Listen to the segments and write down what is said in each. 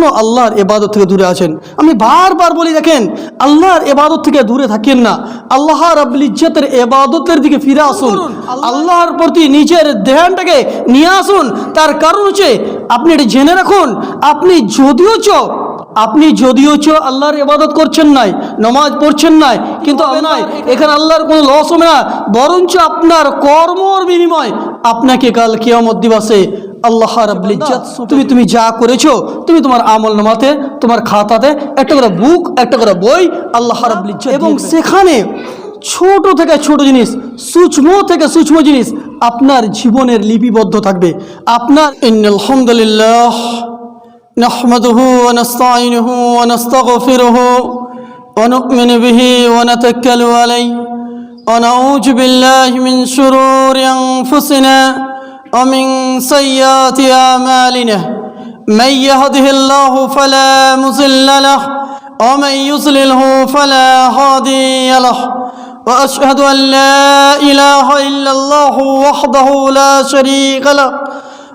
এখনও আল্লাহর এবাদত থেকে দূরে আছেন? আমি বারবার বলি দেখেন আল্লাহর এবাদত থেকে দূরে থাকেন না। আল্লাহ রাব্বুল ইজ্জতের এবাদতের দিকে ফিরে আসুন। আল্লাহর প্রতি নিজের ধ্যানটাকে নিয়ে আসুন। তার কারণ হচ্ছে আপনি এটা জেনে রাখুন আপনি যদিও চ আপনি যদিও চ আল্লাহর ইবাদত করছেন নাই নমাজ পড়ছেন নাই কিন্তু নয় এখানে আল্লাহর কোনো লস হবে না। বরঞ্চ আপনার কর্মর বিনিময় আপনাকে কাল কিয়ামত দিবসে আল্লাহ রাব্বুল ইজ্জত তুমি তুমি যা করেছো তুমি তোমার আমল নামাতে তোমার খাতাতে একটা করে বুক একটা করে বই আল্লাহ রাব্বুল ইজ্জত এবং সেখানে ছোট থেকে ছোট জিনিস সূক্ষ্ম থেকে সূক্ষ্ম জিনিস আপনার জীবনের লিপিবদ্ধ থাকবে আপনার আলহামদুলিল্লাহ نحمده ونستعينه ونستغفره ونؤمن به ونتكل عليه ونعوذ بالله من شرور أنفسنا ومن سيئات أعمالنا من يهده الله فلا مضل له ومن يضلله فلا هادي له وأشهد أن لا إله إلا الله وحده لا شريك له.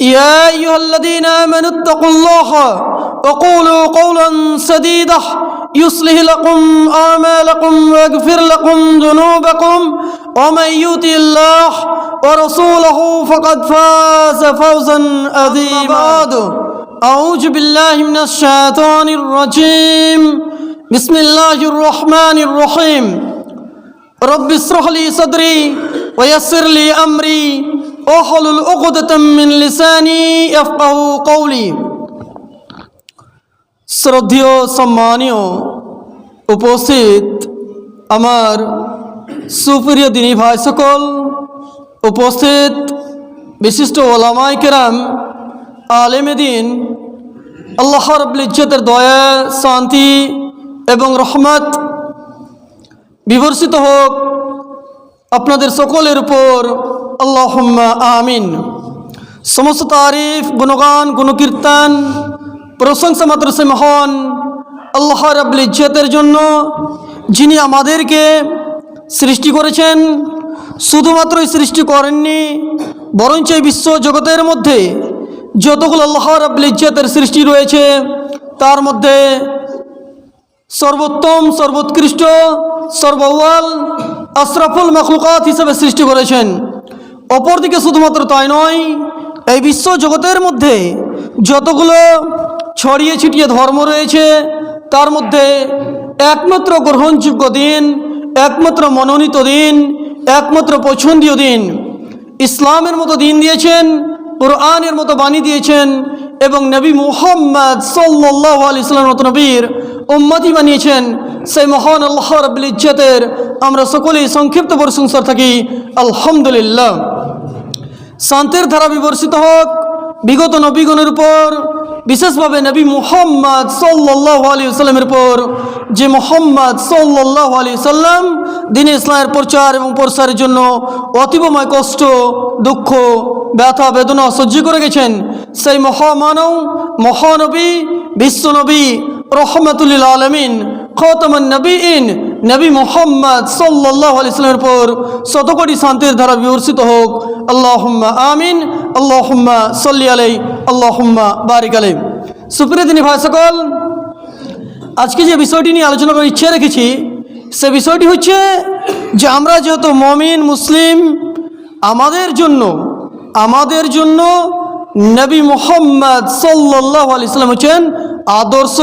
يا أيها الذين آمنوا اتقوا الله وقولوا قولا سديدا يصلح لكم أعمالكم ويغفر لكم ذنوبكم ومن يؤتي الله ورسوله فقد فاز فوزا عظيما. بعد. أعوذ بالله من الشيطان الرجيم. بسم الله الرحمن الرحيم. رب اشرح لي صدري ويسر لي أمري. ওহলুল ওকুদাতাম্মিন লিসানি ইয়াফকাহু কওলি শ্রদ্ধেয় সম্মানীয় উপস্থিত আমার সুপ্রিয় দিনী ভাই সকল উপস্থিত বিশিষ্ট ওলামাই কেরাম আলেমেদিন আল্লাহর রবুল ইজ্জতের দয়া, শান্তি এবং রহমত বিবর্ষিত হোক আপনাদের সকলের উপর আল্লাহ আমিন সমস্ত তারিফ গুণগান গুণকীর্তন প্রশংসা মাত্র সে মহান আল্লাহ রাবুল ইজ্জতের জন্য যিনি আমাদেরকে সৃষ্টি করেছেন শুধুমাত্রই সৃষ্টি করেননি, বরঞ্চ এই বিশ্ব জগতের মধ্যে যতগুলো আল্লাহ রাবুল ইজ্জতের সৃষ্টি রয়েছে, তার মধ্যে সর্বোত্তম, সর্বোৎকৃষ্ট সর্বওয়াল আশরাফুল মখলুকাত হিসেবে সৃষ্টি করেছেন। অপরদিকে শুধুমাত্র তাই নয়, এই বিশ্ব জগতের মধ্যে যতগুলো ছড়িয়ে ছিটিয়ে ধর্ম রয়েছে, তার মধ্যে একমাত্র গ্রহণযোগ্য দিন, একমাত্র মনোনীত দিন, একমাত্র পছন্দীয় দিন, ইসলামের মতো দিন দিয়েছেন কোরআনের মতো বাণী দিয়েছেন এবং নবী মুহাম্মদ সাল্লাহ আলি সাল্লাম মতো নবীর উম্মতি বানিয়েছেন। সেই মহান আল্লাহ রব্বুল ইজ্জতের আমরা সকলেই সংক্ষিপ্ত প্রশংসার থাকি। আলহামদুলিল্লাহ। শান্তির ধারা বিবর্ষিত হোক বিগত নবীগণের উপর, বিশেষভাবে নবী মুহাম্মদ সাল্লাহ আলী সাল্লামের উপর, যে মোহাম্মদ সাল্লাহ আলী সাল্লাম দিন ইসলামের প্রচার এবং প্রসারের জন্য অতীবময় কষ্ট, দুঃখ, ব্যথা, বেদনা সহ্য করে গেছেন, সেই মহামানব, মহানবী, বিশ্বনবী রহমতুল্লিল আলমিন, খতমান নবীন নবী মোহাম্মদ সাল্লাহ আলি ইসলামের উপর শতকোটি শান্তির ধারা বিবর্ষিত হোক। আল্লাহুম্মা আমিন, আল্লাহুম্মা সল্লি আলাই আল্লাহুম্মা বারিক আলাই সুপ্রিয় দিনী ভাই সকল, আজকে যে বিষয়টি নিয়ে আলোচনা করার ইচ্ছে রেখেছি, সে বিষয়টি হচ্ছে যে আমরা যেহেতু মমিন, মুসলিম, আমাদের জন্য আমাদের জন্য নবী মোহাম্মদ সাল্লাহ আলি সাল্লাম হচ্ছেন আদর্শ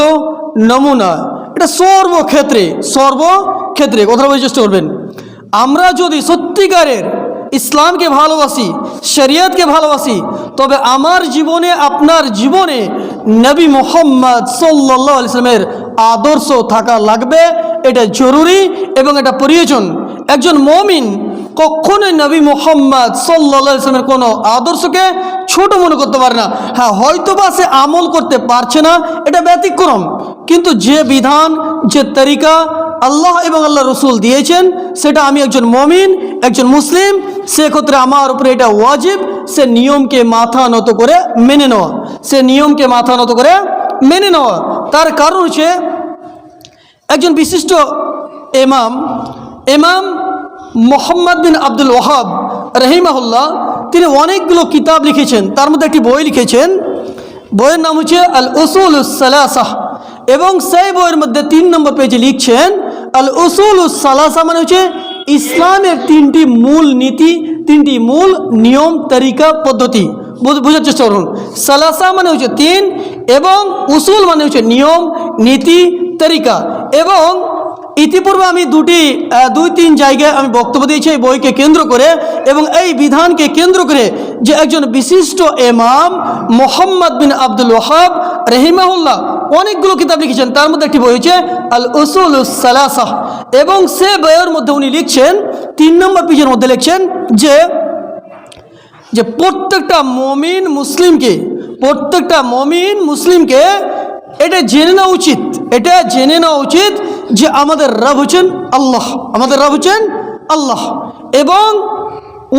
নমুনা। এটা সর্বক্ষেত্রে সর্বক্ষেত্রে কথা বলে চেষ্টা করবেন। আমরা যদি সত্যিকারের ইসলামকে ভালোবাসি, শরিয়তকে ভালোবাসি, তবে আমার জীবনে, আপনার জীবনে নবী মোহাম্মদ সাল্লাহ ইসলামের আদর্শ থাকা লাগবে, এটা জরুরি এবং এটা প্রয়োজন। একজন মমিন কখনোই নবী মোহাম্মদ সাল্লা ইসলামের কোনো আদর্শকে ছোট মনে করতে পারে না। হ্যাঁ হয়তোবা সে আমল করতে পারছে না, এটা ব্যতিক্রম। কিন্তু যে বিধান, যে তরিকা আল্লাহ এবং আল্লাহ রসুল দিয়েছেন, সেটা আমি একজন মমিন, একজন মুসলিম সেক্ষেত্রে আমার উপরে এটা ওয়াজিব, সে নিয়মকে মাথা নত করে মেনে নেওয়া। সে নিয়মকে মাথা নত করে মেনে নেওয়া। তার কারণ হচ্ছে একজন বিশিষ্ট এমাম এমাম মোহাম্মদ বিন আব্দুল ওহাব রহিমাহুল্লাহ, তিনি অনেকগুলো কিতাব লিখেছেন। তার মধ্যে একটি বই লিখেছেন। বইয়ের নাম হচ্ছে আল উসুল সালাসাহ এবং সেই বইয়ের মধ্যে তিন নম্বর পেজে লিখছেন, আল উসুল সালাসা মানে হচ্ছে ইসলামের তিনটি মূল নীতি, তিনটি মূল নিয়ম, তরিকা, পদ্ধতি। বুঝ- বোঝার চেষ্টা করুন। সালাসা মানে হচ্ছে তিন এবং উসুল মানে হচ্ছে নিয়ম, নীতি, তরিকা। এবং ইতিপূর্বে আমি দুটি দুই তিন জায়গায় আমি বক্তব্য দিয়েছি এই বইকে কেন্দ্র করে এবং এই বিধানকে কেন্দ্র করে যে একজন বিশিষ্ট এমাম মোহাম্মদ বিন আব্দুল ওহাব রহিমাহুল্লাহ অনেকগুলো কিতাব লিখেছেন। তার মধ্যে একটি বই হচ্ছে আল উসুল সালাসাহ এবং সে বইয়ের মধ্যে উনি লিখছেন, তিন নম্বর পেজের মধ্যে লিখছেন যে যে প্রত্যেকটা মমিন মুসলিমকে, প্রত্যেকটা মমিন মুসলিমকে এটা জেনে নেওয়া উচিত, এটা জেনে নেওয়া উচিত যে আমাদের রব হচ্ছেন আল্লাহ। আমাদের রব হচ্ছেন আল্লাহ। এবং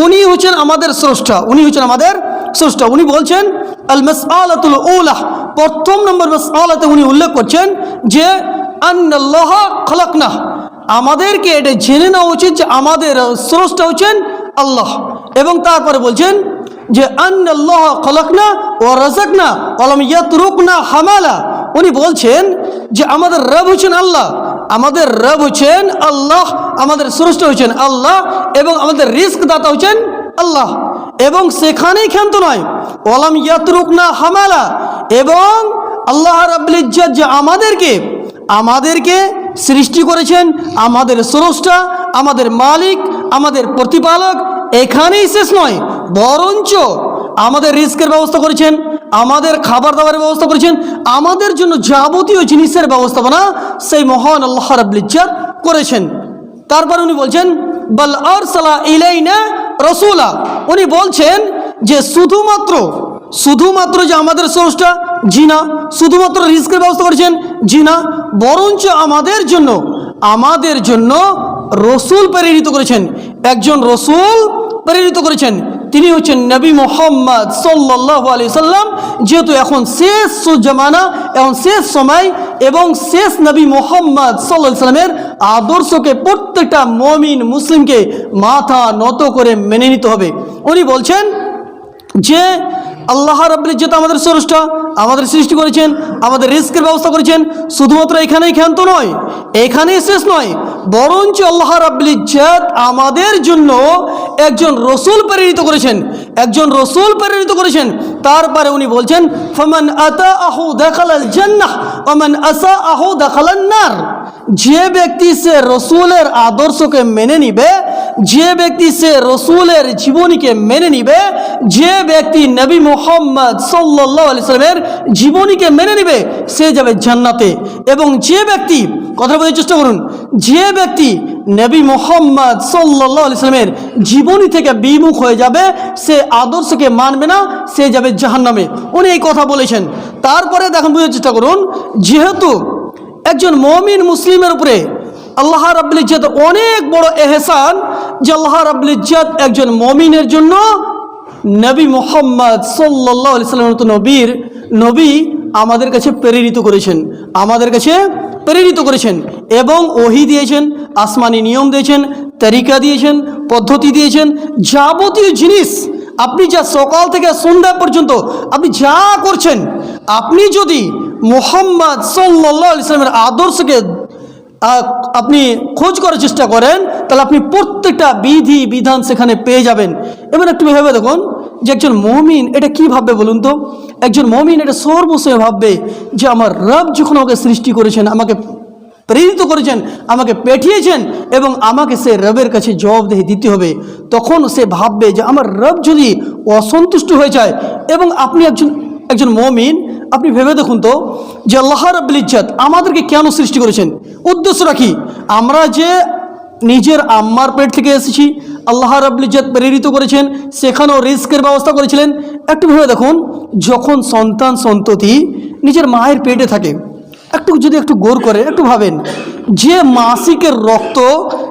উনি হচ্ছেন আমাদের স্রষ্টা। উনি হচ্ছেন আমাদের স্রষ্টা। উনি বলছেন, আল মাসআলাতুল উলাহ প্রথম নম্বর মাসআলাতে উনি উল্লেখ করছেন যে, আন্নাল্লাহ খলাকনা। আমাদেরকে এটা জেনে নেওয়া উচিত যে আমাদের স্রষ্টা হচ্ছেন আল্লাহ। এবং তারপরে বলছেন যে, আন্নাল্লাহ খলাকনা ও রাজাকনা ওলাম ইয়াতরুকনা হামালা। উনি বলছেন যে, আমাদের রব হচ্ছেন আল্লাহ। আমাদের রব হচ্ছেন আল্লাহ, আমাদের স্রষ্টা হচ্ছেন আল্লাহ এবং আমাদের রিস্ক দাতা হচ্ছেন আল্লাহ। এবং সেখানেই ক্ষান্ত নয়। ওলাম ইয়াতরুকনা হামালা। এবং আল্লাহ রাব্বুল ইজ্জত যে আমাদেরকে আমাদেরকে সৃষ্টি করেছেন, আমাদের স্রষ্টা, আমাদের মালিক, আমাদের প্রতিপালক, এখানেই শেষ নয়। বরঞ্চ আমাদের রিস্কের ব্যবস্থা করেছেন, আমাদের খাবার দাবারের ব্যবস্থা করেছেন, আমাদের জন্য যাবতীয় জিনিসের ব্যবস্থাপনা সেই মহান আল্লাহ রাব্বুল ইজ্জত করেছেন। তারপর উনি বলছেন, বল আর সালা ইলাইনা রসুলা। উনি বলছেন যে শুধুমাত্র শুধুমাত্র যে আমাদের সোর্সটা জি না শুধুমাত্র রিস্কের ব্যবস্থা করেছেন জি না বরঞ্চ আমাদের জন্য আমাদের জন্য রসুল প্রেরিত করেছেন। একজন রসুল প্রেরিত করেছেন। তিনি হচ্ছেন নবী মোহাম্মদ সাল্লাহ আলি সাল্লাম, যেহেতু এখন শেষ জামানা এবং শেষ সময় এবং শেষ নবী মোহাম্মদ সাল্লাহ সাল্লামের আদর্শকে প্রত্যেকটা মমিন মুসলিমকে মাথা নত করে মেনে নিতে হবে। উনি বলছেন যে আল্লাহ রাব্বুল ইজ্জত আমাদের স্রষ্টা আমাদের সৃষ্টি করেছেন, আমাদের রিস্কের ব্যবস্থা করেছেন। শুধুমাত্র এখানেই ক্ষান্ত নয়, এখানেই শেষ নয়, বরঞ্চ আল্লাহ রাব্বুল ইজ্জত আমাদের জন্য একজন রসুল প্রেরিত করেছেন, একজন রসুল প্রেরিত করেছেন। তারপরে উনি বলছেন, ফমান আতা আহু দেখালাল জান্নাহ ওমান আসা আহু দেখালান নার। যে ব্যক্তি সে রসুলের আদর্শকে মেনে নিবে, যে ব্যক্তি সে রসুলের জীবনীকে মেনে নিবে, যে ব্যক্তি নবী মোহাম্মদ সাল্লাহ আলি সাল্লামের জীবনীকে মেনে নিবে, সে যাবে জান্নাতে। এবং যে ব্যক্তি, কথা বলার চেষ্টা করুন, যে ব্যক্তি নবী মোহাম্মদ সাল্লাহ আলি সাল্লামের জীবনী থেকে বিমুখ হয়ে যাবে, সে আদর্শকে মানবে না, সে যাবে জাহান্নামে। উনি এই কথা বলেছেন। তারপরে দেখুন, বোঝার চেষ্টা করুন, যেহেতু একজন মমিন মুসলিমের উপরে আল্লাহ রাব্বুল ইজ্জত অনেক বড় এহসান যে আল্লাহ রাব্বুল ইজ্জত একজন মমিনের জন্য নবী মোহাম্মদ সাল্লাহ নবীর নবী আমাদের কাছে প্রেরিত করেছেন, আমাদের কাছে প্রেরিত করেছেন এবং ওহি দিয়েছেন, আসমানি নিয়ম দিয়েছেন, তরিকা দিয়েছেন, পদ্ধতি দিয়েছেন, যাবতীয় জিনিস আপনি যা সকাল থেকে সন্ধ্যা পর্যন্ত আপনি যা করছেন, আপনি যদি মোহাম্মদ সাল্লাহ ইসলামের আদর্শকে আপনি খোঁজ করার চেষ্টা করেন, তাহলে আপনি প্রত্যেকটা বিধি, বিধান সেখানে পেয়ে যাবেন। এবার একটু ভেবে দেখুন যে একজন মমিন এটা কি ভাববে বলুন তো? একজন মমিন এটা সর্বস্বয় ভাববে যে আমার রব যখন আমাকে সৃষ্টি করেছেন, আমাকে প্রেরিত করেছেন, আমাকে পাঠিয়েছেন এবং আমাকে সে রবের কাছে জবাবদেহি দিতে হবে, তখন সে ভাববে যে আমার রব যদি অসন্তুষ্ট হয়ে যায় এবং আপনি একজন একজন মমিন আপনি ভেবে দেখুন তো যে আল্লাহ রাবুল ইজ্জাত আমাদেরকে কেন সৃষ্টি করেছেন? উদ্দেশ্যটা কি? আমরা যে নিজের আম্মার পেট থেকে এসেছি, আল্লাহ রাব্বুল ইজ্জাত প্রেরিত করেছেন, সেখানেও রিস্কের ব্যবস্থা করেছিলেন। একটু ভেবে দেখুন, যখন সন্তান সন্ততি নিজের মায়ের পেটে থাকে একটু যদি একটু গোর করে একটু ভাবেন, যে মাসিকের রক্ত,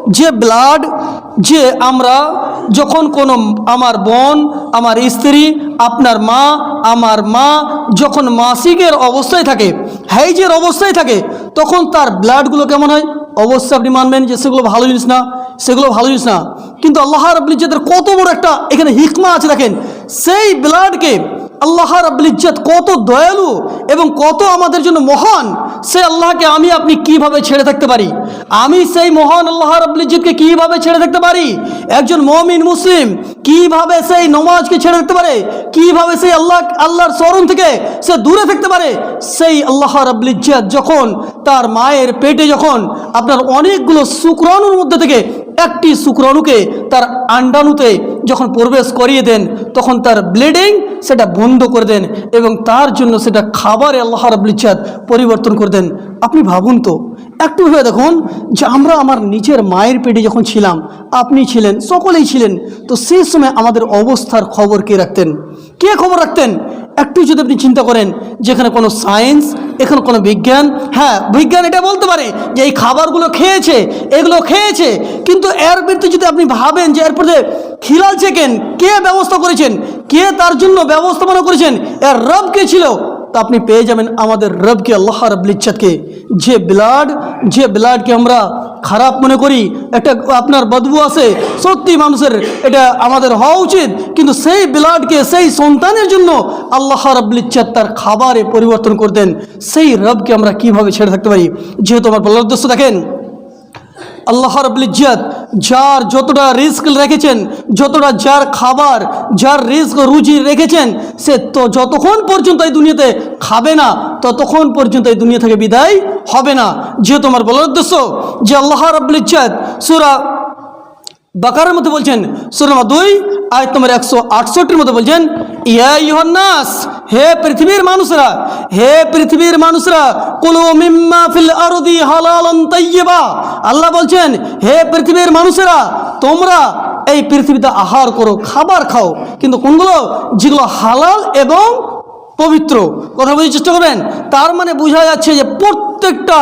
যে ব্লাড যে আমরা যখন কোনো আমার বোন, আমার স্ত্রী, আপনার মা, আমার মা যখন মাসিকের অবস্থায় থাকে, হাইজের অবস্থায় থাকে, তখন তার ব্লাডগুলো কেমন হয়? অবশ্যই আপনি মানবেন যে সেগুলো ভালো জিনিস না, সেগুলো ভালো জিনিস না। কিন্তু আল্লাহ রাব্বুল ইজ্জতের কত বড় একটা এখানে হিকমা আছে দেখেন সেই ব্লাডকে আল্লাহ রাব্বুল ইজ্জত কত দয়ালু এবং কত আমাদের জন্য মহান, সে আল্লাহকে আমি আপনি কীভাবে ছেড়ে থাকতে পারি? আমি সেই মহান আল্লাহ রাব্বুল ইজ্জতকে কীভাবে ছেড়ে থাকতে পারি? একজন মমিন মুসলিম কীভাবে সেই নমাজকে ছেড়ে থাকতে পারে? কীভাবে সেই আল্লাহ, আল্লাহর স্মরণ থেকে সে দূরে থাকতে পারে? সেই আল্লাহ রাব্বুল ইজ্জত যখন তার মায়ের পেটে যখন আপনার অনেকগুলো শুক্রাণুর মধ্যে থেকে একটি শুক্রাণুকে তার আন্ডাণুতে যখন প্রবেশ করিয়ে দেন, তখন তার ব্লিডিং সেটা বন্ধ করে দেন এবং তার জন্য সেটা খাবারে আল্লাহ রাব্বুল ইজ্জত পরিবর্তন করে দেন। আপনি ভাবুন তো, একটু ভেবে দেখুন যে আমরা আমার নিজের মায়ের পেটে যখন ছিলাম, আপনি ছিলেন, সকলেই ছিলেন, তো সেই সময় আমাদের অবস্থার খবর কে রাখতেন? কে খবর রাখতেন? একটু যদি আপনি চিন্তা করেন, যেখানে কোনো সায়েন্স, এখানে কোনো বিজ্ঞান হ্যাঁ বিজ্ঞান এটা বলতে পারে যে এই খাবারগুলো খেয়েছে, এগুলো খেয়েছে, কিন্তু এর বিরুদ্ধে যদি আপনি ভাবেন যে এর প্রতি খিলাল চেকেন কে ব্যবস্থা করেছেন, কে তার জন্য ব্যবস্থাপনা করেছেন, এর রব কে ছিল? তা আপনি পেয়ে যাবেন আমাদের রবকে আল্লাহ রব্বুল ইজ্জতকে যে ব্লাড যে ব্লাডকে আমরা খারাপ মনে করি একটা আপনার বদবু আছে সত্যি মানুষের এটা আমাদের হওয়া উচিত কিন্তু সেই ব্লাডকে সেই সন্তানের জন্য আল্লাহ রব্বুল তার খাবারে পরিবর্তন করতেন সেই রবকে আমরা কীভাবে ছেড়ে থাকতে পারি যেহেতু আমার বলার উদ্দেশ্য দেখেন আল্লাহ রবুল ইজ্জত, যার যতটা রিস্ক রেখেছেন, যতটা যার খাবার, যার রিস্ক রুজি রেখেছেন, সে তো যতক্ষণ পর্যন্ত এই দুনিয়াতে খাবে না, ততক্ষণ পর্যন্ত এই দুনিয়া থেকে বিদায় হবে না। যে তোমার বলার উদ্দেশ্য, যে আল্লাহ রবুল ইজ্জত, সুরা বাকারের মধ্যে বলছেন সুরমা দুই আয় তোমার একশো আটষট্টির মধ্যে বলছেন, ইয়া ইহন্নাস হে পৃথিবীর মানুষরা, হে পৃথিবীর মানুষরা, কুলু মিম্মা ফিল আরদি হালালান আল্লাহ বলছেন, হে পৃথিবীর মানুষেরা, তোমরা এই পৃথিবীতে আহার করো, খাবার খাও, কিন্তু কোনগুলো? যেগুলো হালাল এবং পবিত্র। কথা বুঝতে চেষ্টা করবেন। তার মানে বোঝা যাচ্ছে যে প্রত্যেকটা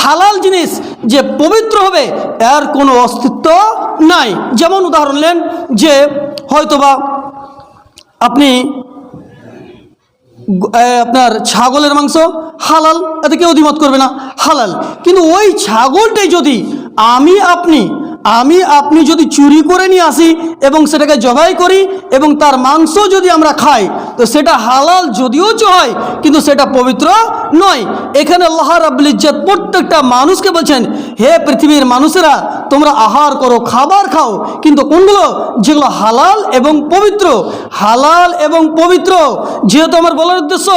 হালাল জিনিস যে পবিত্র হবে, এর কোনো অস্তিত্ব নাই। যেমন উদাহরণ নেন যে হয়তোবা আপনি আপনার ছাগলের মাংস হালাল, এতে কেউ দ্বিমত করবে না, হালাল। কিন্তু ওই ছাগলটাই যদি আমি, আপনি আমি আপনি যদি চুরি করে নিয়ে আসি এবং সেটাকে জবাই করি এবং তার মাংস যদি আমরা খাই, তো সেটা হালাল যদিও চ হয়, কিন্তু সেটা পবিত্র নয়। এখানে আল্লাহ রাব্বুল ইজ্জত প্রত্যেকটা মানুষকে বলছেন, হে পৃথিবীর মানুষেরা, তোমরা আহার করো, খাবার খাও, কিন্তু কোনগুলো? যেগুলো হালাল এবং পবিত্র। হালাল এবং পবিত্র, যেহেতু আমার বলার উদ্দেশ্য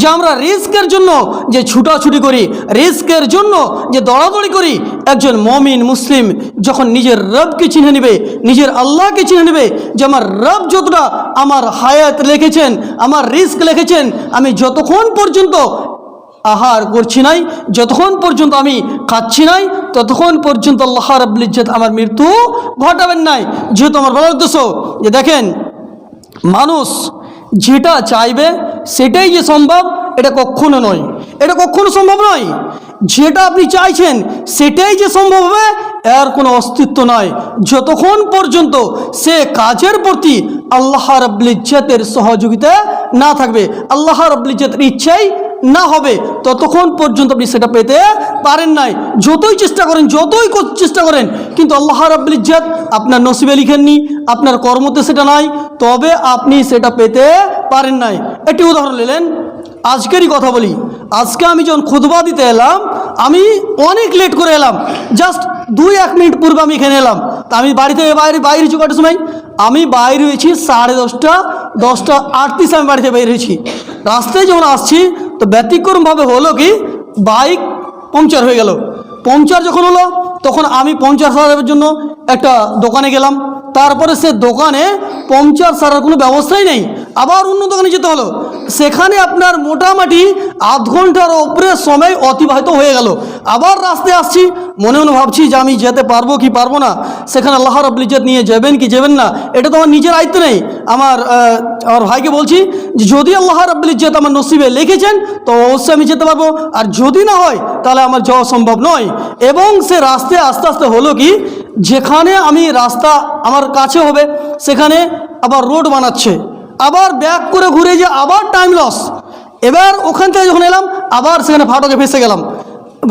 যে আমরা রিস্কের জন্য যে ছুটাছুটি করি রিস্কের জন্য যে দৌড়াদৌড়ি করি, একজন মমিন, মুসলিম যখন নিজের রবকে চিনে নেবে, নিজের আল্লাহকে চিনে নেবে যে আমার রব যতটা আমার হায়াত লিখেছেন আমার রিস্ক লিখেছেন আমি যতক্ষণ পর্যন্ত আহার করছি নাই, যতক্ষণ পর্যন্ত আমি খাচ্ছি নাই, ততক্ষণ পর্যন্ত আল্লাহ রাব্বুল ইজ্জত আমার মৃত্যু ঘটাবেন নাই। যেহেতু আমার বলার উদ্দেশ্য যে দেখেন, মানুষ যেটা চাইবে সেটাই যে সম্ভব এটা কখনো নয়। এটা কখনো সম্ভব নয়। যেটা আপনি চাইছেন, সেটাই যে সম্ভব হবে, এর কোনো অস্তিত্ব নয়। যতক্ষণ পর্যন্ত সে কাজের প্রতি আল্লাহ রাব্বুল ইজ্জতের সহযোগিতা না থাকবে, আল্লাহ রাব্বুল ইজ্জতের ইচ্ছাই না হবে, ততক্ষণ পর্যন্ত আপনি সেটা পেতে পারেন নাই। যতই চেষ্টা করেন, যতই চেষ্টা করেন, কিন্তু আল্লাহ রাব্বুল ইজ্জত আপনার নসিবে লিখেননি, আপনার কর্মতে সেটা নাই, তবে আপনি সেটা পেতে পারেন নাই। একটি উদাহরণ নিলেন আজকেরই কথা বলি। আজকে আমি যখন খুদবা দিতে এলাম, আমি অনেক লেট করে এলাম। জাস্ট দুই এক মিনিট পূর্বে আমি এখানে এলাম। তা আমি বাড়ি থেকে বাইরে বাইরে হয়েছি কটার সময়? আমি বাইরে হয়েছি সাড়ে দশটা দশটা আটত্রিশ আমি বাড়িতে বাইরে হয়েছি। রাস্তায় যখন আসছি, তো ব্যতিক্রমভাবে হলো কি বাইক পাংচার হয়ে গেল। পাংচার যখন হলো, তখন আমি পাংচার সারানোর জন্য একটা দোকানে গেলাম। তারপরে সে দোকানে পাংচার সারার কোনো ব্যবস্থাই নেই। আবার অন্য দোকানে যেতে হলো। সেখানে আপনার মোটামুটি আধ ঘণ্টার ওপরে সময় অতিবাহিত হয়ে গেল। আবার রাস্তায় আসছি, মনে মনে ভাবছি যে আমি যেতে পারব কি পারব না। সেখানে আল্লাহ ইজ্জত নিয়ে যাবেন কি যাবেন না, এটা তো আমার নিজের আয়ত্ত নেই। আমার আমার ভাইকে বলছি যে যদি আল্লাহ রব্বুল ইজ্জত আমার নসিবে লিখেছেন, তো অবশ্যই আমি যেতে পারব। আর যদি না হয়, তাহলে আমার যাওয়া সম্ভব নয়। এবং সে রাস্তায় আস্তে আস্তে হলো কি, যেখানে আমি রাস্তা আমার কাছে হবে, সেখানে আবার রোড বানাচ্ছে। আবার ব্যাক করে ঘুরে যে আবার টাইম লস এবার ওখান থেকে যখন এলাম, আবার সেখানে ফাটকে ফেসে গেলাম।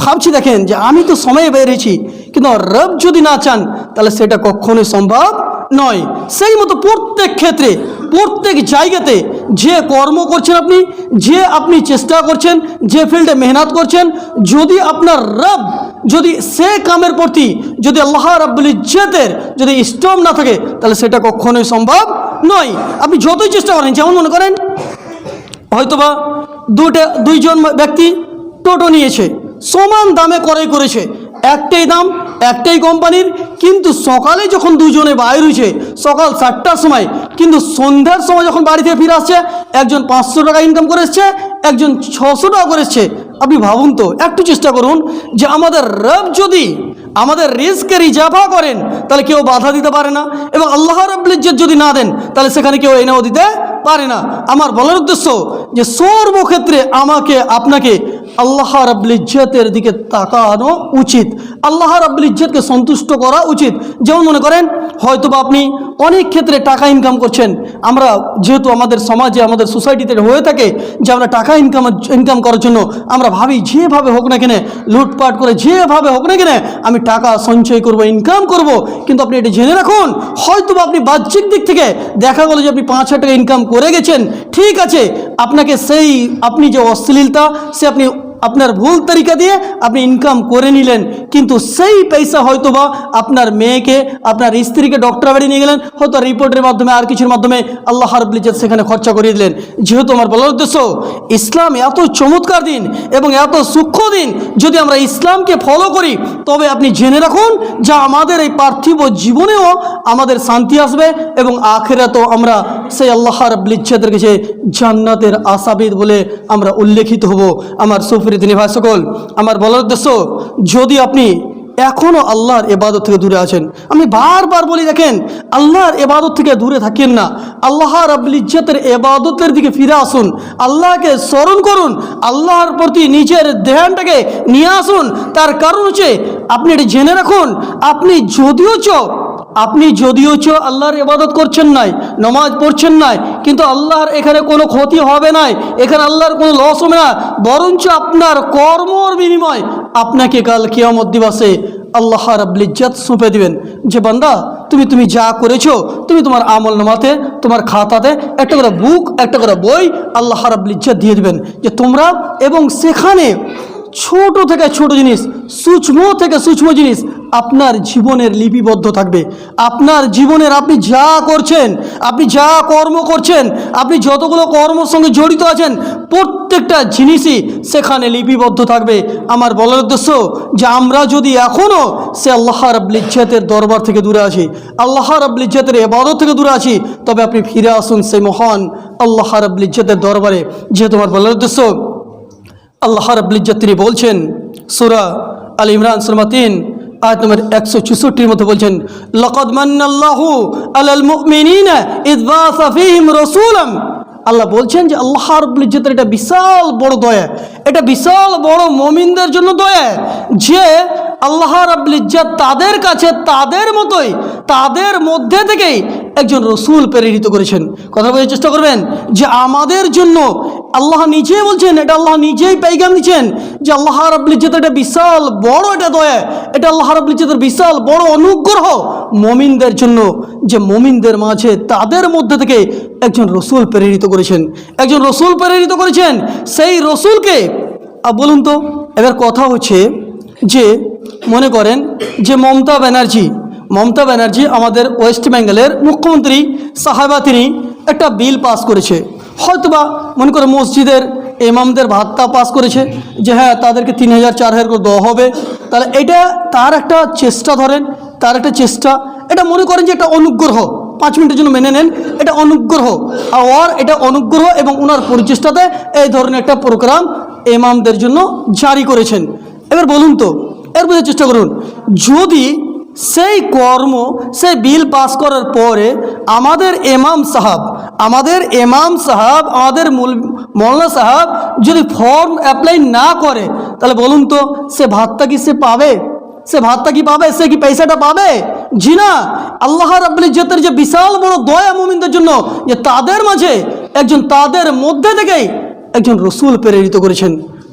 ভাবছি, দেখেন যে আমি তো সময়ে বেরিয়েছি কিন্তু রব যদি না চান, তাহলে সেটা কখনোই সম্ভব নয়। সেই মতো প্রত্যেক ক্ষেত্রে, প্রত্যেক জায়গাতে যে কর্ম করছেন আপনি, যে আপনি চেষ্টা করছেন, যে ফিল্ডে মেহনত করছেন, যদি আপনার রব যদি সে কামের প্রতি যদি আল্লাহ রাব্বুল ইজ্জতের যদি স্টম না থাকে, তাহলে সেটা কখনোই সম্ভব নয়, আপনি যতই চেষ্টা করেন, যেমন মনে করেন, হয়তোবা দুটা দুইজন ব্যক্তি টোটো নিয়েছে, সমান দামে ক্রয় করেছে, একটাই দাম, একটাই কোম্পানির, কিন্তু সকালে যখন দুজনে বাইর হয়েছে, সকাল সাতটার সময়, কিন্তু সন্ধ্যার সময় যখন বাড়ি থেকে ফিরে আসছে, একজন পাঁচশো টাকা ইনকাম করে একজন ছশো টাকা করে আপনি ভাবুন তো, একটু চেষ্টা করুন যে আমাদের রব যদি আমাদের রিস্ককে রিজাফা করেন, তাহলে কেউ বাধা দিতে পারে না। এবং আল্লাহ রব্বুল ইজ্জত যদি না দেন, তাহলে সেখানে কেউ এনেও দিতে পারে না। আমার বলার উদ্দেশ্য যে সর্বক্ষেত্রে আমাকে, আপনাকে আল্লাহ রাব্বুল ইজ্জতের দিকে তাকানো উচিত। আল্লাহ রাব্বুল ইজ্জতকে সন্তুষ্ট করা উচিত। যেমন মনে করেন হয়তো বা আপনি অনেক ক্ষেত্রে টাকা ইনকাম করছেন। আমরা যেহেতু আমাদের সমাজে, আমাদের সোসাইটিতে হয়ে থাকে যে আমরা টাকা ইনকাম ইনকাম করার জন্য আমরা ভাবি, যেভাবে হোক না কেনে, লুটপাট করে যেভাবে হোক না কেনে, আমি টাকা সঞ্চয় করব ইনকাম করব। কিন্তু আপনি এটা জেনে রাখুন হয়তো আপনি বাহ্যিক দিক থেকে দেখা গেলো যে আপনি পাঁচ হাজার টাকা ইনকাম করে গেছেন, ঠিক আছে, আপনাকে সেই, আপনি যে অশ্লীলতা, সে আপনি আপনার ভুল তরিকা দিয়ে আপনি ইনকাম করে নিলেন, কিন্তু সেই পয়সা হয়তো বা আপনার মেয়েকে, আপনার স্ত্রীকে ডক্টর বাড়ি নিয়ে গেলেন, হয়তো রিপোর্টের মাধ্যমে আর কিছুর মাধ্যমে আল্লাহ হারবলিজত সেখানে খরচা করিয়ে দিলেন। যেহেতু আমার বলার উদ্দেশ্য, ইসলাম এত চমৎকার দিন এবং এত সূক্ষ্ম দিন, যদি আমরা ইসলামকে ফলো করি, তবে আপনি জেনে রাখুন যা আমাদের এই পার্থিব জীবনেও আমাদের শান্তি আসবে এবং আখেরাতেও আমরা সেই আল্লাহ রাব্লিচ্ছেদের কাছে জান্নাতের আশাবিদ বলে আমরা উল্লেখিত হব। আমার সুফরিদিনী ভাই সকল, আমার বলার উদ্দেশ্য, যদি আপনি এখনও আল্লাহর এবাদত থেকে দূরে আছেন, আমি বারবার বলি দেখেন, আল্লাহর এবাদত থেকে দূরে থাকেন না। আল্লাহ রাব্বুল ইজ্জতের এবাদতের দিকে ফিরে আসুন, আল্লাহকে স্মরণ করুন, আল্লাহর প্রতি নিজের ধ্যানটাকে নিয়ে আসুন। তার কারণ হচ্ছে, আপনি এটি জেনে রাখুন, আপনি যদিও চ আপনি যদিও চ আল্লাহর ইবাদত করছেন নাই, নমাজ পড়ছেন নাই, কিন্তু আল্লাহর এখানে কোনো ক্ষতি হবে নাই, এখানে আল্লাহর কোনো লস হবে না, বরঞ্চ আপনার কর্মর বিনিময় আপনাকে কাল কিয়ামত দিবসে আল্লাহ রাব্বুল ইজ্জত সঁপে দিবেন। যে বান্দা, তুমি তুমি যা করেছ, তুমি তোমার আমল নামাতে, তোমার খাতাতে একটা করে বুক একটা করে বই আল্লাহ রাব্বুল দিয়ে দিবেন। যে তোমরা এবং সেখানে ছোট থেকে ছোট জিনিস, সূক্ষ্ম থেকে সূক্ষ্ম জিনিস আপনার জীবনের লিপিবদ্ধ থাকবে। আপনার জীবনের আপনি যা করছেন, আপনি যা কর্ম করছেন, আপনি যতগুলো কর্মর সঙ্গে জড়িত আছেন, প্রত্যেকটা জিনিসই সেখানে লিপিবদ্ধ থাকবে। আমার বলার উদ্দেশ্য যে আমরা যদি এখনও সে আল্লাহ রাব্বুল ইজ্জতের দরবার থেকে দূরে আছি, আল্লাহ রাব্বুল ইজ্জতের এবাদত থেকে দূরে আছি, তবে আপনি ফিরে আসুন সেই মহান আল্লাহ রাব্বুল ইজ্জতের দরবারে। যেহেতু আমার বলার উদ্দেশ্য আল্লাহ রাব্বুল ইজ্জত তিনি বলছেন, সুরা আল ইমরান সুলমাতিন আয় নম্বর একশো চৌষট্টির মধ্যে বলছেন, লকদ মান্নাল্লাহু আল মুমিনিনা ইদ বাসা ফীহিম রাসূলাম। আল্লাহ বলছেন যে আল্লাহ রাব্বুল ইজ্জতের এটা বিশাল বড় দয়া। এটা বিশাল বড় মুমিনদের জন্য দয়া। যে আল্লাহ রাব্বুল ইজ্জত তাদের কাছে, তাদের মতোই, তাদের মধ্যে থেকেই একজন রসুল প্রেরিত করেছেন। কথা বলার চেষ্টা করবেন যে আমাদের জন্য আল্লাহ নিজে বলছেন, এটা আল্লাহ নিজেই পেগাম দিচ্ছেন যে আল্লাহ রাব্বুল ইজ্জত এটা বিশাল বড় এটা দয়া। এটা আল্লাহ রাব্বুল ইজ্জতের বিশাল বড় অনুগ্রহ মমিনদের জন্য যে মমিনদের মাঝে তাদের মধ্যে থেকে একজন রসুল প্রেরিত করেছেন। একজন রসুল প্রেরিত করেছেন সেই রসুলকে আ, বলুন তো এবার কথা হচ্ছে যে মনে করেন যে মমতা ব্যানার্জি মমতা ব্যানার্জি আমাদের ওয়েস্ট বেঙ্গলের মুখ্যমন্ত্রী সাহেবা তিনি একটা বিল পাস করেছে। হয়তোবা মনে করে মসজিদের এমামদের ভাত্তা পাস করেছে যে হ্যাঁ তাদেরকে তিন হাজার চার হাজার করে দেওয়া হবে। তাহলে এটা তার একটা চেষ্টা ধরেন তার একটা চেষ্টা, এটা মনে করেন যে এটা অনুগ্রহ। পাঁচ মিনিটের জন্য মেনে নেন, এটা অনুগ্রহ। আর এটা অনুগ্রহ এবং ওনার পরিচেষ্টাতে এই ধরনের একটা প্রোগ্রাম এমামদের জন্য জারি করেছেন। এবার বলুন তো, এর বোঝার চেষ্টা করুন, যদি সেই কর্ম, সেই বিল পাস করার পরে আমাদের এমাম সাহাব, আমাদের এমাম সাহাব, আমাদের মূল মৌলানা সাহাব যদি ফর্ম অ্যাপ্লাই না করে, তাহলে বলুন তো, সে ভাতটা কি সে পাবে? সে ভাতটা কি পাবে সে কি পয়সাটা পাবে জি না আল্লাহ রাব্বুল ইজ্জতের যে বিশাল বড় দয়া মুমিনদের জন্য যে তাদের মাঝে একজন তাদের মধ্যে থেকেই একজন রসুল প্রেরিত করেছেন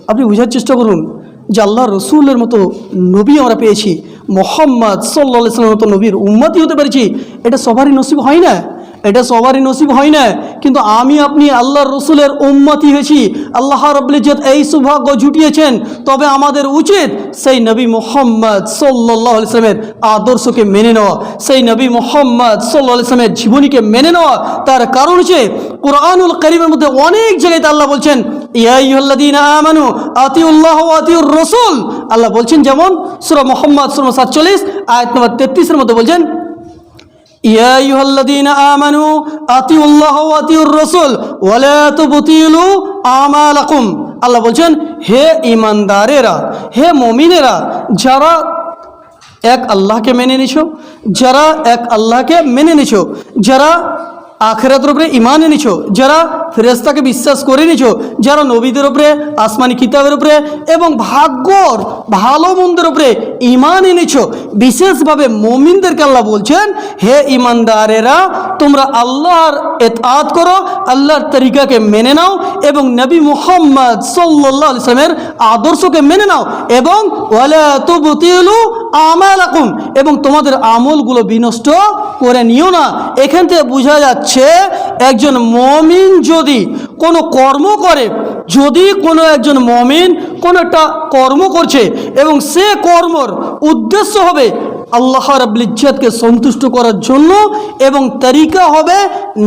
আপনি বোঝার চেষ্টা করুন যে আল্লাহ রসুলের মতো নবী আমরা পেয়েছি মোহাম্মদ সাল্লা সাল্লামের মতো নবীর উন্মতি হতে পেরেছি এটা সবারই নসিব হয় না এটা সবারই নসিব হয় না। কিন্তু আমি আপনি আল্লাহর রসুলের উম্মতি হয়েছি। আল্লাহ রবলিজত এই সৌভাগ্য জুটিয়েছেন। তবে আমাদের উচিত সেই নবী মোহাম্মদ সাল্লাহ ইসলামের আদর্শকে মেনে নেওয়া। সেই নবী মোহাম্মদ সাল্লাহ ইসলামের জীবনীকে মেনে নেওয়া। তার কারণ হচ্ছে কোরআনুল করিমের মধ্যে অনেক জায়গায় আল্লাহ বলছেন আতিউল্লাহ আতিউর রসুল। আল্লাহ বলছেন যেমন সুরা মোহাম্মদ সুরা সাতচল্লিশ, আয়াত নম্বর তেত্রিশের মধ্যে বলছেন ইয়া আতিউল্লাহ আল্লাহ বলছেন, হে ইমানদারেরা হে মমিনেরা, যারা এক আল্লাহকে মেনে নিছো, যারা এক আল্লাহকে মেনে নিছ, যারা আখেরাতের উপরে ইমান এনেছো, যারা ফেরেস্তাকে বিশ্বাস করে নিছো যারা নবীদের উপরে, আসমানি কিতাবের উপরে এবং ভাগ্যর ভালো মন্দের উপরে ইমান এনেছো, বিশেষভাবে মমিনদেরকে আল্লাহ বলছেন, হে ইমানদারেরা তোমরা আল্লাহর এতাত করো, আল্লাহর তরিকাকে মেনে নাও এবং নবী মুহাম্মদ সাল্লাহ ইসলামের আদর্শকে মেনে নাও এবং ওয়ালা তুবতিলু এবং তোমাদের আমলগুলো বিনষ্ট করে নিও না। এখান থেকে বোঝা যাচ্ছে একজন মমিন যদি কোনো কর্ম করে, যদি কোনো একজন মমিন কোনো একটা কর্ম করছে এবং সে কর্মর উদ্দেশ্য হবে আল্লাহ রাব্বুল ইজ্জতকে সন্তুষ্ট করার জন্য এবং তরিকা হবে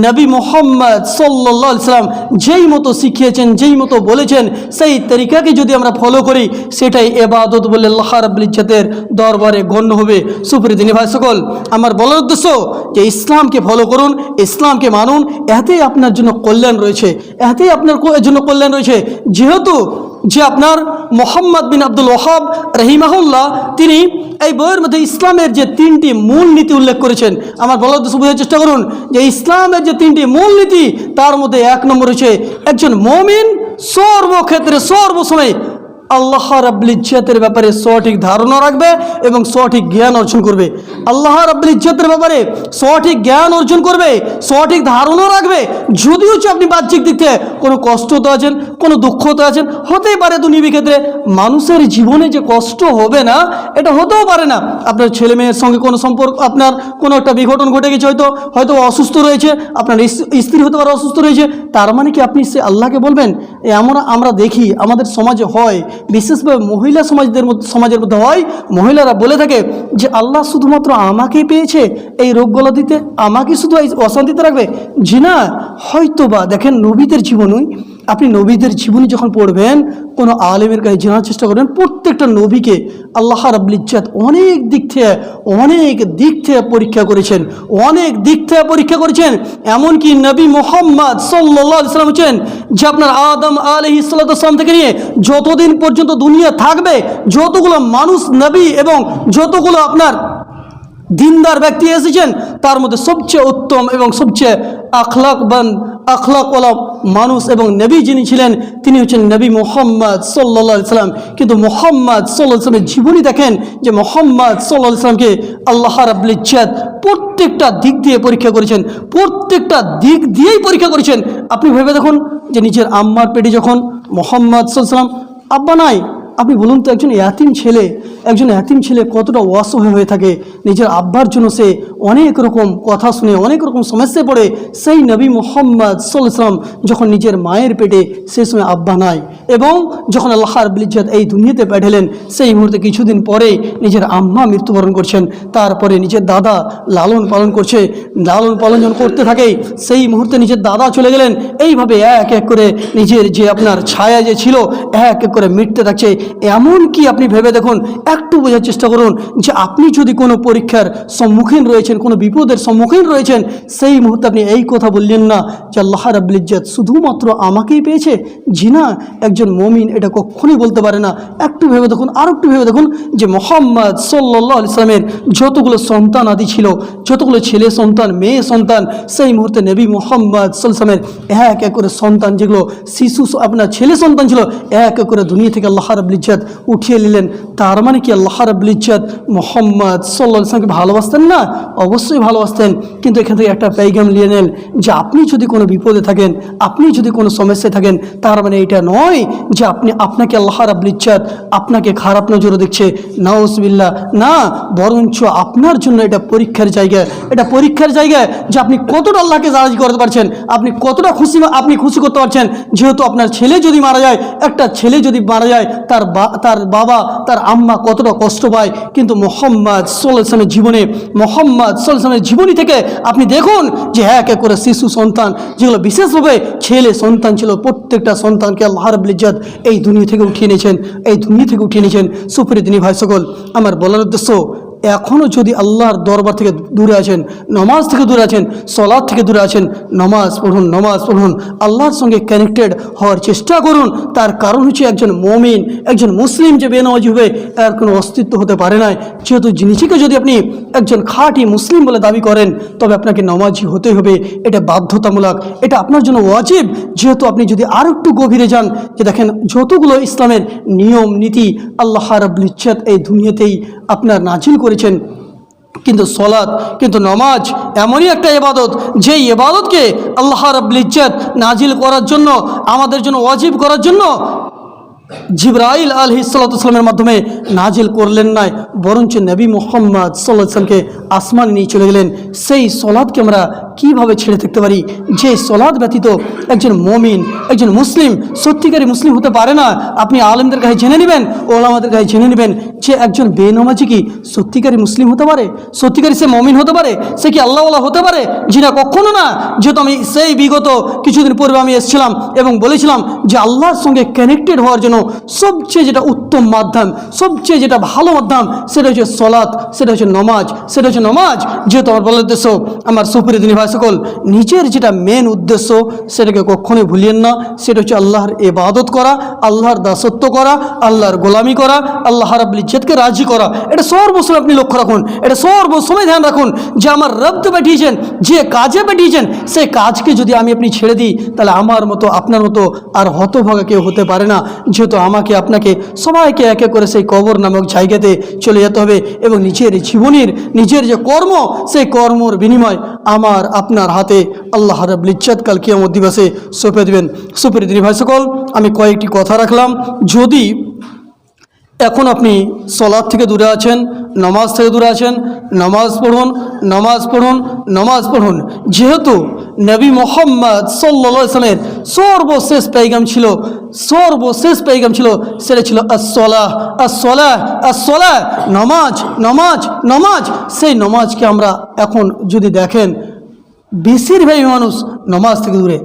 নবী মোহাম্মদ সাল্লাহ সাল্লাম যেই মতো শিখিয়েছেন, যেই মতো বলেছেন, সেই তরিকাকে যদি আমরা ফলো করি, সেটাই এবাদত বলে আল্লাহ রাব্বুল ইজ্জতের দরবারে গণ্য হবে। সুপ্রীতিনী ভাই সকল, আমার বলার উদ্দেশ্য যে ইসলামকে ফলো করুন, ইসলামকে মানুন, এতেই আপনার জন্য কল্যাণ রয়েছে, এতেই আপনার জন্য কল্যাণ রয়েছে। যেহেতু যে আপনার মোহাম্মদ বিন আব্দুল ওহাব রহিমাহুল্লাহ, তিনি এই বইয়ের মধ্যে ইসলামের যে তিনটি মূল নীতি উল্লেখ করেছেন। আমার বলার বোঝার চেষ্টা করুন যে ইসলামের যে তিনটি মূল নীতি তার মধ্যে এক নম্বর হচ্ছে একজন মমিন সর্বক্ষেত্রে সর্বসময় আল্লাহ রাব্বুল ইজ্জতের ব্যাপারে সঠিক ধারণা রাখবে এবং সঠিক জ্ঞান অর্জন করবে। আল্লাহ রাব্বুল ইজ্জতের ব্যাপারে সঠিক জ্ঞান অর্জন করবে, সঠিক ধারণা রাখবে। যদি হচ্ছে আপনি বাহ্যিক দিক থেকে কোনো কষ্টতে আছেন, কোনো দুঃখতে আছেন, হতেই পারে দুনিবি ক্ষেত্রে মানুষের জীবনে যে কষ্ট হবে না, এটা হতেও পারে না। আপনার ছেলে মেয়ের সঙ্গে কোনো সম্পর্ক, আপনার কোনো একটা বিঘটন ঘটে গেছে হয়তো হয়তো অসুস্থ রয়েছে, আপনার স্ত্রী হতে পারে অসুস্থ রয়েছে, তার মানে কি আপনি সে আল্লাহকে বলবেন? এমন আমরা দেখি, আমাদের সমাজে হয় বিশেষভাবে মহিলা সমাজদের সমাজের মধ্যে হয়। মহিলারা বলে থাকে যে, আল্লাহ শুধুমাত্র আমাকেই পেয়েছে এই রোগগুলো দিতে আমাকে শুধু এই অশান্তিতে রাখবে। জি না হয়তো বা দেখেন নবীদের জীবনই আপনি নবীদের জীবনী যখন পড়বেন, কোনো আলেমের কাছে জানার চেষ্টা করবেন, প্রত্যেকটা নবীকে আল্লাহ ইজ্জত অনেক দিক থেকে, অনেক দিক থেকে পরীক্ষা করেছেন, অনেক দিক থেকে পরীক্ষা করেছেন। এমনকি নবী মোহাম্মদ সাল্লাহ ইসলাম হচ্ছেন যে আপনার আদম আলহ ইসলাম থেকে নিয়ে যতদিন পর্যন্ত দুনিয়া থাকবে, যতগুলো মানুষ নবী এবং যতগুলো আপনার দিনদার ব্যক্তি এসেছেন, তার মধ্যে সবচেয়ে উত্তম এবং সবচেয়ে আখলাকবান, আখলাকওয়ালা মানুষ এবং নবী যিনি ছিলেন, তিনি হচ্ছেন নবী মোহাম্মদ সাল্লা সাল্লাম। কিন্তু মোহাম্মদ সাল্লাহ সাল্লামের জীবনী দেখেন যে মোহাম্মদ সাল্লাহ সাল্লামকে আল্লাহ রাবুল প্রত্যেকটা দিক দিয়ে পরীক্ষা করেছেন, প্রত্যেকটা দিক দিয়েই পরীক্ষা করেছেন। আপনি ভেবে দেখুন যে নিজের আম্মার পেটে যখন মোহাম্মদ সাল্লাম আব্বা নাই আপনি বলুন তো, একজন এতিম ছেলে, একজন এতিম ছেলে কতটা অসহায় হয়ে থাকে? নিজের আব্বার জন্য সে অনেক রকম কথা শুনে, অনেক রকম সমস্যায় পড়ে। সেই নবী মোহাম্মদ সাল্লাম যখন নিজের মায়ের পেটে সেই সময় আব্বা নাই এবং যখন আল্লাহ রবিজ্জাত এই দুনিয়াতে পাঠালেন, সেই মুহূর্তে কিছুদিন পরে নিজের আম্মা মৃত্যুবরণ করছেন। তারপরে নিজের দাদা লালন পালন করছে। লালন পালন যখন করতে থাকে, সেই মুহূর্তে নিজের দাদা চলে গেলেন। এইভাবে এক এক করে নিজের যে আপনার ছায়া যে ছিল, এক এক করে মিটতে থাকছে। এমন কি আপনি ভেবে দেখুন? একটু বোঝার চেষ্টা করুন যে আপনি যদি কোনো পরীক্ষার সম্মুখীন রয়েছেন, কোনো বিপদের সম্মুখীন রয়েছেন, সেই মুহূর্তে আপনি এই কথা বললেন না যে আল্লাহ রাব্বুল ইজ্জত শুধুমাত্র আমাকেই পেয়েছে? জি না, একজন মমিন এটা কখনোই বলতে পারে না। একটু ভেবে দেখুন আর একটু ভেবে দেখুন যে মোহাম্মদ সাল্লাহ ইসলামের যতগুলো সন্তান আদি ছিল, যতগুলো ছেলে সন্তান, মেয়ে সন্তান, সেই মুহূর্তে নবী মোহাম্মদ সাল্লামের এক এক করে সন্তান যেগুলো শিশু, আপনার ছেলে সন্তান ছিল, এক এক করে দুনিয়া থেকে আল্লাহ রাব্বুল ইজ্জত উঠিয়ে নিলেন। তার মানে কি আল্লাহ রাব্বুল ইজ্জত মোহাম্মদ সাল্লাহ ইসলামকে ভালোবাসতেন না? অবশ্যই ভালোবাসতেন। কিন্তু এখান থেকে একটা পেইগাম নিয়ে নেন যে আপনি যদি কোনো বিপদে থাকেন, আপনি যদি কোনো সমস্যায় থাকেন, তার মানে এটা নয় যে আপনি, আপনাকে আল্লাহ রাব্বুল ইজ্জত আপনাকে খারাপ নজরে দেখছে। নাউজবিল্লা না, বরঞ্চ আপনার জন্য এটা পরীক্ষার জায়গা। এটা পরীক্ষার জায়গা যে আপনি কতটা আল্লাহকে রাজি করতে পারছেন, আপনি কতটা খুশি, আপনি খুশি করতে পারছেন। যেহেতু আপনার ছেলে যদি মারা যায়, একটা ছেলে যদি মারা যায়, তার বা- তার বাবা, তার আম্মা কতটা কষ্ট পায়। কিন্তু মোহাম্মদ সোল্লামের জীবনে, মোহাম্মদ সোল্লামের জীবনী থেকে আপনি দেখুন যে এক এক করে শিশু সন্তান, যেগুলো বিশেষভাবে ছেলে সন্তান ছিল, প্রত্যেকটা সন্তানকে আল্লাহ রবুল ইজ্জত এই দুনিয়া থেকে উঠিয়ে নিয়েছেন এই দুনিয়া থেকে উঠিয়ে নিয়েছেন সুপ্রিদিনী ভাই সকল, আমার বলার উদ্দেশ্য এখনও যদি আল্লাহর দরবার থেকে দূরে আছেন, নমাজ থেকে দূরে আছেন সলাদ থেকে দূরে আছেন, নমাজ পড়ুন নমাজ পড়ুন, আল্লাহর সঙ্গে কানেক্টেড হওয়ার চেষ্টা করুন, তার কারণ হচ্ছে একজন মমিন, একজন মুসলিম যে বেনামাজি হবে এর কোনো অস্তিত্ব হতে পারে না যেহেতু নিজেকে যদি আপনি একজন খাঁটি মুসলিম বলে দাবি করেন, তবে আপনাকে নমাজি হতে হবে, এটা বাধ্যতামূলক, এটা আপনার জন্য ওয়াজিব। যেহেতু আপনি যদি আর একটু গভীরে যান, যে দেখেন যতগুলো ইসলামের নিয়ম, নীতি, আল্লাহ ইজ্জত এই দুনিয়াতেই আপনার নাজিল করেছেন। কিন্তু সলাদ কিন্তু নমাজ এমনই একটা এবাদত যেই এবাদতকে আল্লাহ রব্লিজ্জাত নাজিল করার জন্য, আমাদের জন্য ওয়াজিব করার জন্য জিব্রাইল আলহি সাল্লামের মাধ্যমে নাজিল করলেন নাই, বরঞ্চ নবী মোহাম্মদ সাল্লামকে আসমান নিয়ে চলে গেলেন। সেই সলাদকে আমরা কীভাবে ছেড়ে থাকতে পারি? যে সলাদ ব্যতীত একজন মমিন, একজন মুসলিম সত্যিকারী মুসলিম হতে পারে না, আপনি আলেমদের কাছে জেনে নেবেন, ওলামাদের কাছে জেনে নেবেন যে একজন বেনমাজি কি সত্যিকারী মুসলিম হতে পারে? সত্যিকারী সে মমিন হতে পারে? সে কি আল্লাহওয়ালা হতে পারে? জি না কখনো না। যেহেতু আমি সেই বিগত কিছুদিন পূর্বে আমি এসেছিলাম এবং বলেছিলাম যে আল্লাহর সঙ্গে কানেক্টেড হওয়ার জন্য সবচেয়ে যেটা উত্তম মাধ্যম, সবচেয়ে যেটা ভালো মাধ্যম, সেটা হচ্ছে সলাৎ, সেটা হচ্ছে নমাজ, সেটা হচ্ছে নমাজ। যেহেতু আমার বলার উদ্দেশ্য, আমার সুপ্রিয়দিনী ভাই সকল, নিজের যেটা মেন উদ্দেশ্য, সেটাকে কখনোই ভুলিয়েন না। সেটা হচ্ছে আল্লাহর এবাদত করা, আল্লাহর দাসত্ব করা, আল্লাহর গোলামি করা, আল্লাহ রাব্বুল ইজ্জতকে রাজি করা। এটা সর্বসময় আপনি লক্ষ্য রাখুন, এটা সর্বসময় ধ্যান রাখুন যে আমার রব্দ পাঠিয়েছেন, যে কাজে পাঠিয়েছেন, সেই কাজকে যদি আমি আপনি ছেড়ে দিই, তাহলে আমার মতো, আপনার মতো আর হতভাগা কেউ হতে পারে না। যেহেতু আমাকে, আপনাকে সবাইকে একে করে সেই কবর নামক জায়গাতে চলে যেতে হবে এবং নিজের জীবনের, নিজের যে কর্ম, সেই কর্মর বিনিময় আমার, আপনার হাতে আল্লাহ রব ইজ্জত কাল কিয়ামত দিবসে সঁপে দেবেন। সুপ্রিয় দিনী ভাই সকল, আমি কয়েকটি কথা রাখলাম। যদি এখন আপনি সলাদ থেকে দূরে আছেন, নামাজ থেকে দূরে আছেন, নামাজ পড়ুন নামাজ পড়ুন নামাজ পড়ুন। যেহেতু নবী মোহাম্মদ সাল্লা ইসলামের সর্বশেষ পেগাম ছিল, সর্বশেষ পেগাম ছিল, সেটা ছিল আসলাহ আসলাহ আসলাহ নমাজ নমাজ নমাজ। সেই নমাজকে আমরা এখন যদি দেখেন, বেশিরভাগই মানুষ নমাজ থেকে দূরে।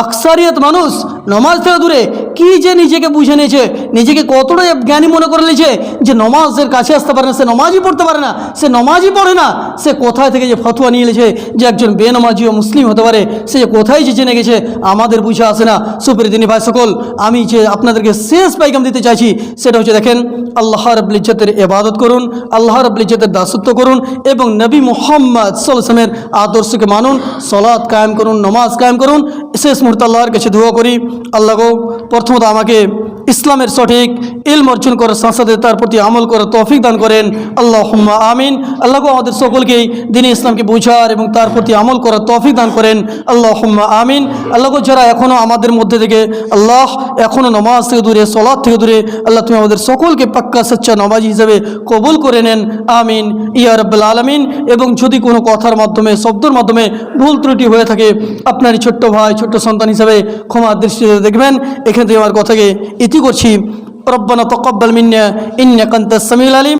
আকসারিয়ত মানুষ নমাজ থেকে দূরে কি যে নিজেকে বুঝে নিয়েছে, নিজেকে কতটা জ্ঞানী মনে করে নিয়েছে যে নমাজের কাছে আসতে পারে না, সে নমাজই পড়তে পারে না, সে নমাজই পড়ে না, সে কোথায় থেকে যে ফতোয়া নিয়ে নিয়েছে যে একজন বেনমাজি ও মুসলিম হতে পারে, সে যে কোথায় যে জেনে গেছে আমাদের বুঝে আসে না। সুপ্রীতিনী ভাই সকল, আমি যে আপনাদেরকে শেষ পাইকাম দিতে চাইছি, সেটা হচ্ছে দেখেন, আল্লাহ রব্বুল ইজ্জতের এবাদত করুন, আল্লাহ রব্বুল ইজ্জতের দাসত্ব করুন এবং নবী মোহাম্মদ সাল্লামের আদর্শকে মানুন সলাদ কায়েম করুন, নমাজ কায়েম করুন, শেষ মুহূর্তে আল্লাহর কাছে দোয়া করি আল্লাহ প্রথমত আমাকে ইসলামের সঠিক ইলম অর্জন করার সাথে তার প্রতি আমল করার তৌফিক দান করেন। আল্লাহ হুম্মা আমিন। আল্লাহ আমাদের সকলকেই দিন ইসলামকে বুঝার এবং তার প্রতি আমল করার তৌফিক দান করেন। আল্লাহ হুম্মা আমিন। আল্লাহ যারা এখনও আমাদের মধ্যে থেকে আল্লাহ এখনও নমাজ থেকে দূরে সলাদ থেকে দূরে, আল্লাহ তুমি আমাদের সকলকে পাক্কা, সচ্চা নমাজ হিসেবে কবুল করে নেন। আমিন। ইয়া রব্বাল আলমিন। এবং যদি কোনো কথার মাধ্যমে, শব্দের মাধ্যমে ভুল ত্রুটি হয়ে থাকে, আপনারই ছোট্ট ভাই, ছোট্ট সন্তান হিসেবে ক্ষমার দৃষ্টিতে দেখবেন। এখান থেকে আমার কথাকে ইতি করছি। রব্বানা তকব্বাল মিন্না ইন্নাকান্ত সামিল আলিম।